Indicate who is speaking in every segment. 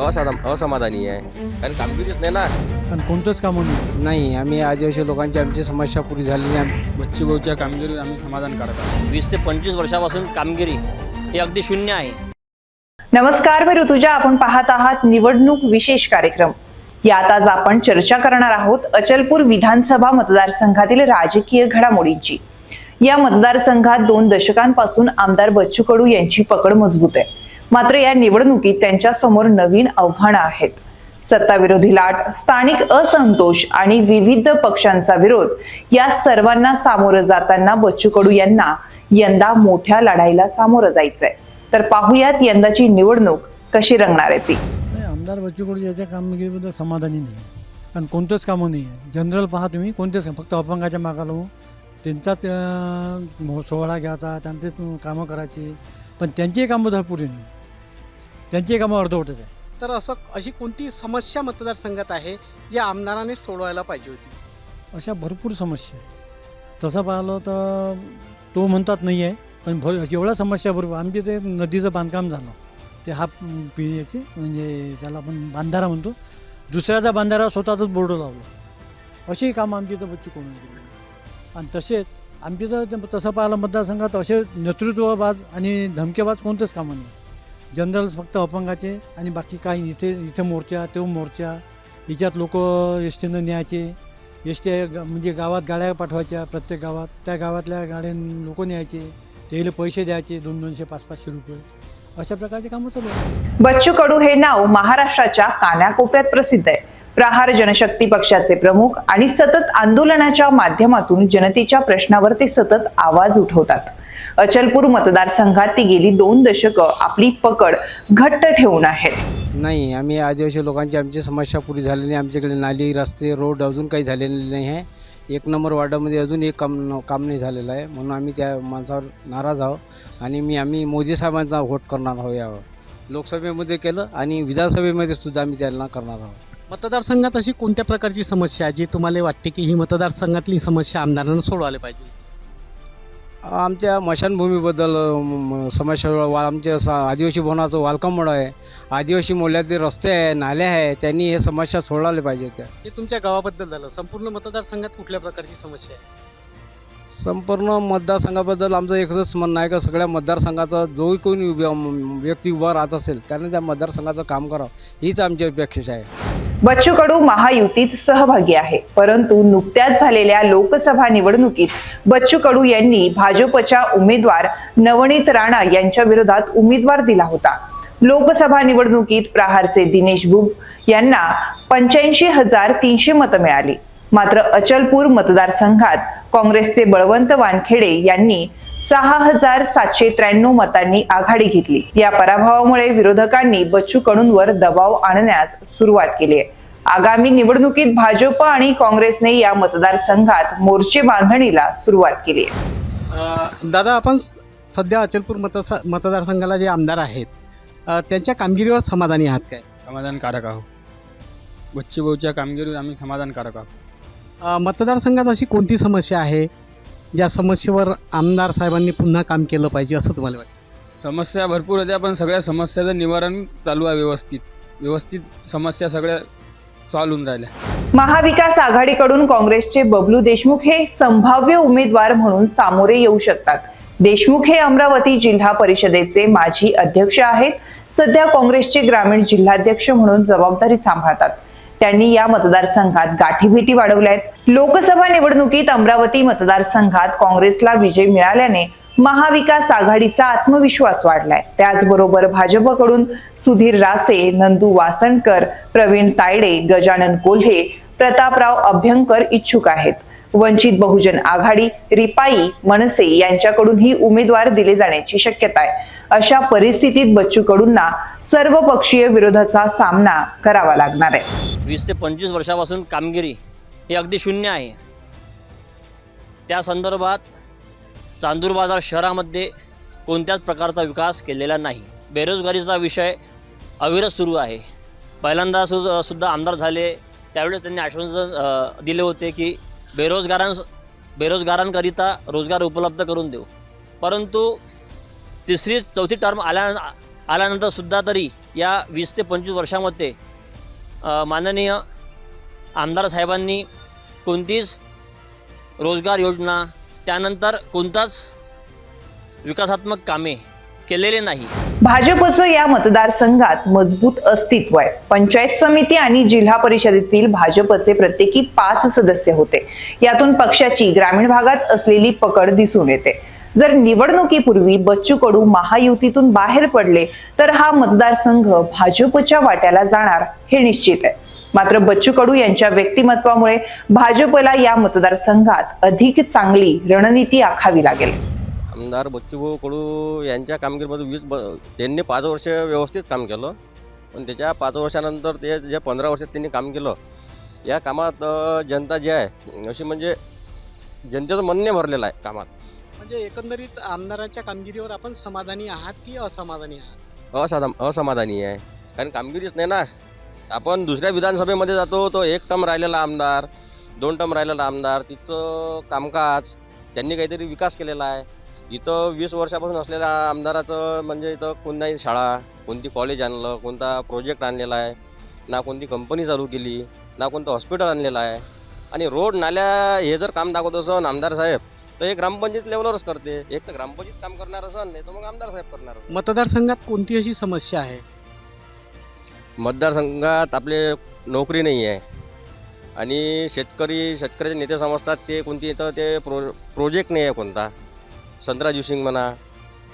Speaker 1: असमाधानी आहे. कारण कामगिरीच नाही ना.
Speaker 2: पण कोणतंच कामं नाही.
Speaker 3: नाही आम्ही आदिवासी लोकांची आमची समस्या पुरी झाली नाही.
Speaker 4: बच्चूभाऊच्या कामगिरीवर आम्ही समाधानकारक आहोत.
Speaker 5: वीस ते पंचवीस वर्षापासून कामगिरी ही अगदी शून्य आहे.
Speaker 6: नमस्कार मी ऋतुजा. आपण पाहत आहात निवडणूक विशेष कार्यक्रम. यात आज आपण चर्चा करणार आहोत अचलपूर विधानसभा मतदारसंघातील राजकीय घडामोडींची. या मतदारसंघात दोन दशकांपासून आमदार बच्चू कडू यांची पकड मजबूत आहे. मात्र या निवडणुकीत त्यांच्यासमोर नवीन आव्हानं आहेत. सत्ताविरोधी लाट स्थानिक असंतोष आणि विविध पक्षांचा विरोध या सर्वांना सामोरं जाताना बच्चू कडू यांना यंदा मोठ्या लढाईला सामोरं जायचंय. तर पाहुयात यंदाची निवडणूक कशी रंगणार आहे ती?
Speaker 2: आमदार बच्चू कडू याच्या कामगिरीबद्दल समाधानी नाही कारण कोणतंच कामं नाही आहे. जनरल पहा तुम्ही कोणतेच काम फक्त अपंगाच्या मागाला हो त्यांचाच सोहळा घ्यायचा त्यांचेच कामं करायची. पण त्यांची कामं धडपुरी नाही त्यांची कामं अर्धवटच आहे
Speaker 7: तर असं अशी कोणती समस्या मतदारसंघात आहे जी आमदाराने सोडवायला पाहिजे होती?
Speaker 2: अशा भरपूर समस्या आहेत. तसं पाहिलं तर तो म्हणतात नाही आहे पण भर एवढ्या समस्या बरोबर आमचे ते नदीचं बांधकाम झालं. ते हा पी याचे म्हणजे त्याला आपण बांधारा म्हणतो. दुसऱ्याचा बांधारा स्वतःच बोर्ड लावलं. अशी कामं आमची इथं बच्चू गेली आणि तसेच आमच्या इथं ते- तसं पाहिलं मतदारसंघात असे नेतृत्वबाज आणि धमकेबाज कोणतेच कामं नाही. जनरल फक्त अपंगाचे आणि बाकी काही इथे इथे मोर्चा तो मोर्चा याच्यात लोक एस टीनं न्यायचे एस टी म्हणजे गावात गाड्या पाठवायच्या प्रत्येक गावात. त्या गावातल्या गाड्या लोक न्यायचे. त्याला पैसे द्यायचे दोन दोनशे पाच पाचशे रुपये. अशा प्रकारचे कामं चालू
Speaker 6: बच्चू कडू हे नाव महाराष्ट्राच्या कानाकोपऱ्यात प्रसिद्ध आहे. प्रहार जनशक्ती पक्षाचे प्रमुख आणि सतत आंदोलनाच्या माध्यमातून जनतेच्या प्रश्नावर ते सतत आवाज उठवतात. अचलपूर मतदारसंघात ती गेली दोन दशकं आपली पकड घट्ट ठेवून आहेत.
Speaker 3: नाही आम्ही आदिवासी लोकांची आमची समस्या पुरी झाली नाही आमच्याकडे नाली रस्ते रोड अजून काही झालेले नाही आहे. एक नंबर वॉर्डामध्ये अजून एक काम काम नाही झालेलं आहे. म्हणून आम्ही त्या माणसावर नाराज आहोत. आणि मी आम्ही मोदी साहेबांचा व्होट करणार आहोत यावर. लोकसभेमध्ये केलं आणि विधानसभेमध्ये सुद्धा आम्ही त्यांना करणार आहोत.
Speaker 7: मतदारसंघात अशी कोणत्या प्रकारची समस्या आहे जी तुम्हाला वाटते की ही मतदारसंघातली समस्या आमदारांना सोडवायला पाहिजे?
Speaker 3: आमच्या मशानभूमीबद्दल समस्या वा आमच्या स आदिवासी भवनाचं वालकमोड आहे. आदिवासी मोल्यातले रस्ते आहे नाले आहे त्यांनी हे समस्या सोडवल्या पाहिजे त्या.
Speaker 7: हे तुमच्या गावाबद्दल झालं. संपूर्ण मतदारसंघात कुठल्या प्रकारची समस्या आहे?
Speaker 3: संपूर्ण मतदारसंघाबद्दल आमचं एकच म्हणणं आहे का सगळ्या मतदारसंघाचा जो कोणी उभ्या व्यक्ती उभा राहत असेल त्याने त्या मतदारसंघाचं काम करावं. हीच आमची अपेक्षा आहे.
Speaker 6: बच्चू कडू महायुतीत सहभागी आहे. परंतु नुकत्याच झालेल्या लोकसभा निवडणुकीत बच्चू कडू यांनी भाजपच्या उमेदवार नवनीत राणा यांच्या विरोधात उमेदवार दिला होता. लोकसभा निवडणुकीत प्रहारचे दिनेश बुग यांना पंच्याऐंशी हजार तीनशे मतं मिळाली. मात्र अचलपूर मतदारसंघात काँग्रेसचे बळवंत वानखेडे यांनी सहा हजार सातशे त्र्याण्णव मतांनी आघाडी घेतली. या पराभवामुळे विरोधकांनी बच्चू कडूंवर दबाव आणण्यास सुरुवात केली आहे. आगामी निवडणुकीत भाजप आणि काँग्रेसने या मतदारसंघात मोर्चे बांधणीला सुरुवात केली आहे.
Speaker 7: दादा आपण सध्या अचलपूर मतसा मतदारसंघाला जे आमदार आहेत त्यांच्या कामगिरीवर समाधानी आहात काय?
Speaker 4: समाधानकारक आहोत. बच्चूभाऊच्या कामगिरीवर आम्ही समाधानकारक आहोत.
Speaker 7: मतदारसंघात अशी कोणती समस्या आहे? ज्या समस्येवर आमदार साहेबांनी पुन्हा काम केलं पाहिजे असं तुम्हाला वाटतं?
Speaker 4: समस्या भरपूर होत्या पण सगळ्या समस्याचं निवारण चालू आहे व्यवस्थित. व्यवस्थित समस्या सगळ्या सॉल्व्ह होऊन राहिल्या.
Speaker 6: महाविकास आघाडीकडून काँग्रेसचे बबलू देशमुख हे संभाव्य उमेदवार म्हणून सामोरे येऊ शकतात. देशमुख हे अमरावती जिल्हा परिषदेचे माजी अध्यक्ष आहेत. सध्या काँग्रेसचे ग्रामीण जिल्हाध्यक्ष म्हणून जबाबदारी सांभाळतात. त्यांनी या मतदारसंघात गाठीभेटी वाढवल्या आहेत लोकसभा निवडणुकीत अमरावती मतदारसंघात काँग्रेसला विजय मिळाल्याने महाविकास आघाडीचा आत्मविश्वास वाढलाय. त्याचबरोबर भाजपकडून सुधीर रासे नंदू वासणकर प्रवीण तायडे गजानन कोल्हे प्रतापराव अभ्यंकर इच्छुक आहेत. वंचित बहुजन आघाडी रिपाई मनसे यांच्याकडूनही उमेदवार दिले जाण्याची शक्यता आहे. अशा परिस्थितीत बच्चू कडूंना सर्वपक्षीय विरोधाचा सामना करावा लागणार आहे.
Speaker 5: वीस ते पंचवीस वर्षापासून कामगिरी ही अगदी शून्य आहे. त्या संदर्भात चांदूर बाजार शहरामध्ये कोणत्याच प्रकारचा विकास केलेला नाही. बेरोजगारीचा विषय अविरत सुरू आहे. पहिल्यांदा सु सुद्धा आमदार झाले. त्यावेळेस त्यांनी आश्वासन दिले होते की बेरोजगारांस बेरोजगारांकरिता रोजगार उपलब्ध करून देऊ. परंतु तिसरी चौथी टर्म आल्या आल्यानंतर सुद्धा तरी या वीस ते पंचवीस वर्षामध्ये माननीय आमदार साहेबांनी कोणतीच रोजगार योजना त्यानंतर कोणताच विकासात्मक कामे केलेले नाही.
Speaker 6: भाजपचं या मतदारसंघात मजबूत अस्तित्व आहे. पंचायत समिती आणि जिल्हा परिषदेतील भाजपचे प्रत्येकी पाच सदस्य होते. यातून पक्षाची ग्रामीण भागात असलेली पकड दिसून येते. जर निवडणुकीपूर्वी बच्चू कडू महायुतीतून बाहेर पडले तर हा मतदारसंघ भाजपच्या वाट्याला जाणार हे निश्चित आहे. मात्र बच्चू कडू यांच्या व्यक्तिमत्वामुळे भाजपला या मतदारसंघात अधिक चांगली रणनीती आखावी लागेल.
Speaker 1: आमदार बच्चूभाऊ कडू यांच्या कामगिरीमध्ये वीस ब त्यांनी पाच वर्ष व्यवस्थित काम केलं. पण त्याच्या पाच वर्षानंतर ते जे पंधरा वर्षात त्यांनी काम केलं या कामात जनता जी आहे अशी म्हणजे जनतेचं म्हणणे भरलेलं आहे कामात.
Speaker 7: म्हणजे एकंदरीत आमदाराच्या कामगिरीवर आपण समाधानी आहात की असमाधानी आहात?
Speaker 1: असाधा असमाधानी आहे. कारण कामगिरीच नाही ना. आपण दुसऱ्या विधानसभेमध्ये जातो तो एक टर्म राहिलेला आमदार दोन टर्म राहिलेला आमदार तिथं कामकाज त्यांनी काहीतरी विकास केलेला आहे. इथं वीस वर्षापासून असलेल्या आमदाराचं म्हणजे इथं कोणताही शाळा कोणती कॉलेज आणलं कोणता प्रोजेक्ट आणलेला आहे ना कोणती कंपनी चालू केली ना कोणतं हॉस्पिटल आणलेलं आहे. आणि रोड नाल्या हे जर काम दाखवत असन आमदार साहेब तर हे ग्रामपंचायत लेवलवरच करते. एक तर ग्रामपंचायत काम करणार असन नाही तर मग आमदार साहेब करणार.
Speaker 7: मतदारसंघात कोणती अशी समस्या आहे?
Speaker 1: मतदारसंघात आपले नोकरी नाही आहे. आणि शेतकरी शेतकऱ्याचे नेते समजतात ते कोणती इथं ते प्रो प्रोजेक्ट नाही आहे कोणता. संत्रा ज्युसिंग म्हणा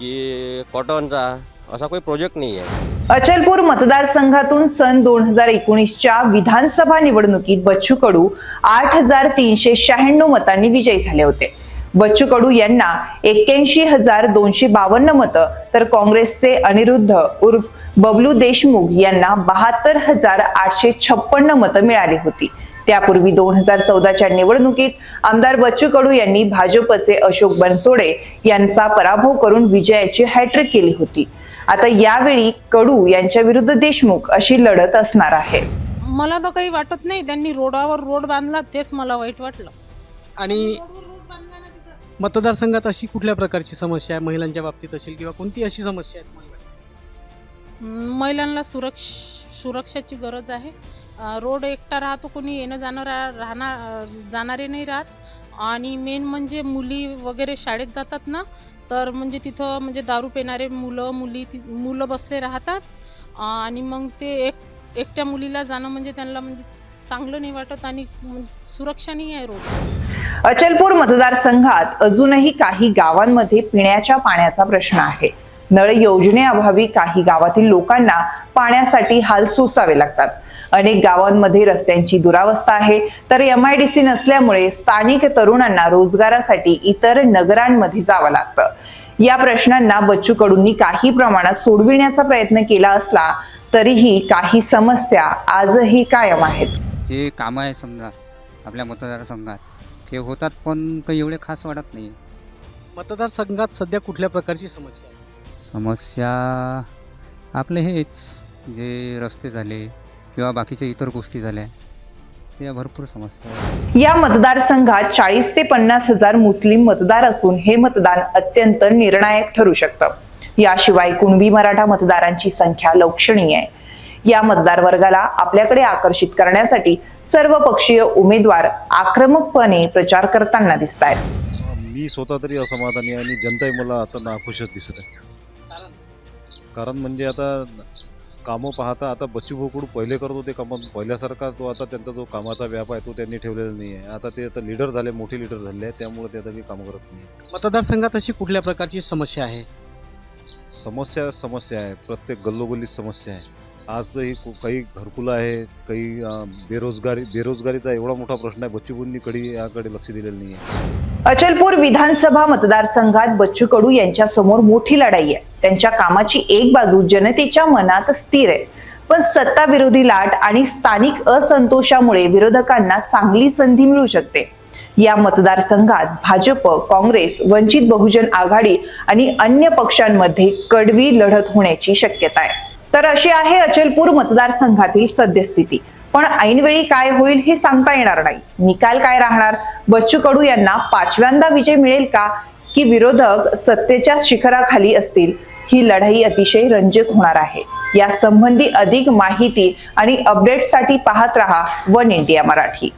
Speaker 1: की कॉटनचा असा काही प्रोजेक्ट नाही आहे
Speaker 6: अचलपूर मतदारसंघातून सन दोन हजार एकोणीसच्या विधानसभा निवडणुकीत बच्चू कडू आठ हजार तीनशे शहाण्णव मतांनी विजयी झाले होते. बच्चू कडू यांना एक्क्याऐंशी हजार दोनशे बावन्न मतं तर काँग्रेसचे अनिरुद्ध उर्फ बबलू देशमुख यांना बहात्तर हजार आठशे छप्पन्न मतं मिळाली होती. त्यापूर्वी दोन हजार चौदाच्या निवडणुकीत आमदार बच्चू कडू यांनी भाजपचे अशोक बनसोडे यांचा पराभव करून विजयाची हॅट्रिक केली होती. आता यावेळी कडू यांच्या विरुद्ध देशमुख अशी लढत असणार आहे.
Speaker 8: मला तर काही वाटत नाही. त्यांनी रोडावर रोड बांधला तेच मला वाईट वाटलं.
Speaker 7: आणि मतदारसंघात अशी कुठल्या प्रकारची समस्या आहे? महिलांच्या बाबतीत असेल किंवा कोणती अशी समस्या आहे
Speaker 8: महिलांना सुरक्ष सुरक्षाची गरज आहे. रोड एकटा राहतो कोणी येणं जाणारा राहणार जाणारे नाही राहत. आणि मेन म्हणजे मुली वगैरे शाळेत जातात ना तर म्हणजे तिथं म्हणजे दारू पिणारे मुलं मुली ति- मुलं बसले राहतात. आणि मग ते एक एकट्या मुलीला जाणं म्हणजे त्यांना म्हणजे चांगलं नाही वाटत आणि म्हणजे सुरक्षा नाही आहे रोड
Speaker 6: अचलपूर मतदारसंघात अजूनही काही गावांमध्ये पिण्याच्या पाण्याचा प्रश्न आहे. नळ योजनेअभावी काही गावातील लोकांना पाण्यासाठी हाल सोसावे लागतात. अनेक गावांमध्ये रस्त्यांची दुरावस्था आहे. तर एमआयडीसी नसल्यामुळे स्थानिक तरुणांना रोजगारासाठी इतर नगरांमध्ये जावं लागतं. या प्रश्नांना बच्चू कडूंनी काही प्रमाणात सोडविण्याचा प्रयत्न केला असला तरीही काही समस्या आजही कायम आहेत.
Speaker 9: जे कामं आहे समजा आपल्या मतदारसंघात ते होतात पण काही एवढे खास वाटत नाही.
Speaker 7: मतदारसंघात सध्या कुठल्या प्रकारची समस्या आहे?
Speaker 9: समस्या आपले हेच जे रस्ते झाले किंवा बाकीच्या इतर गोष्टी झाल्या त्या भरपूर समस्या
Speaker 6: या मतदारसंघात चाळीस ते पन्नास हजार मुस्लिम मतदार असून हे मतदान अत्यंत निर्णायक ठरू शकतं. याशिवाय कुणबी मराठा मतदारांची संख्या लक्षणीय आहे. या मतदार वर्गाला आपल्याकडे आकर्षित करण्यासाठी सर्व पक्षीय उमेदवार आक्रमकपणे प्रचार करताना दिसत आहेत
Speaker 10: मी स्वतः तरी असमाधानी आहे आणि जनताही मला आता नाखुशच दिसत आहे.
Speaker 7: कारण
Speaker 10: म्हणजे आता कामं पाहता आता बच्चूभाऊकडून पहिले करत होते कामं. पहिल्यासारखा तो आता त्यांचा जो कामाचा व्याप आहे तो त्यांनी ठेवलेला नाही आहे. आता ते आता लीडर झाले मोठे लीडर झाले आहेत. त्यामुळे ते आता काही कामं करत नाही
Speaker 7: मतदारसंघात अशी कुठल्या प्रकारची समस्या आहे?
Speaker 10: समस्या समस्या आहे. प्रत्येक गल्लोगल्लीत समस्या आहे. आजही काही घरकुलं आहे काही बेरोजगारी बेरोजगारीचा एवढा मोठा प्रश्न आहे बच्चूभाऊंनी कडी याकडे लक्ष दिलेलं नाही आहे
Speaker 6: अचलपूर विधानसभा मतदारसंघात बच्चू कडू यांच्या समोर मोठी लढाई आहे. त्यांच्या कामाची एक बाजू जनतेच्या मनात स्थिर आहे. पण सत्ता विरोधी लाट आणि स्थानिक असंतोषामुळे विरोधकांना चांगली संधी मिळू शकते. या मतदारसंघात भाजप काँग्रेस वंचित बहुजन आघाडी आणि अन्य पक्षांमध्ये कडवी लढत होण्याची शक्यता आहे. तर अशी आहे अचलपूर मतदारसंघातील सद्यस्थिती. पण ऐनवेळी काय होईल हे सांगता येणार नाही. निकाल काय राहणार? बच्चू कडू यांना पाचव्यांदा विजय मिळेल का? की विरोधक सत्तेच्या शिखराखाली असतील? ही लढाई अतिशय रंजक होणार आहे. या संबंधी अधिक माहिती आणि अपडेटसाठी पाहत रहा वन इंडिया मराठी.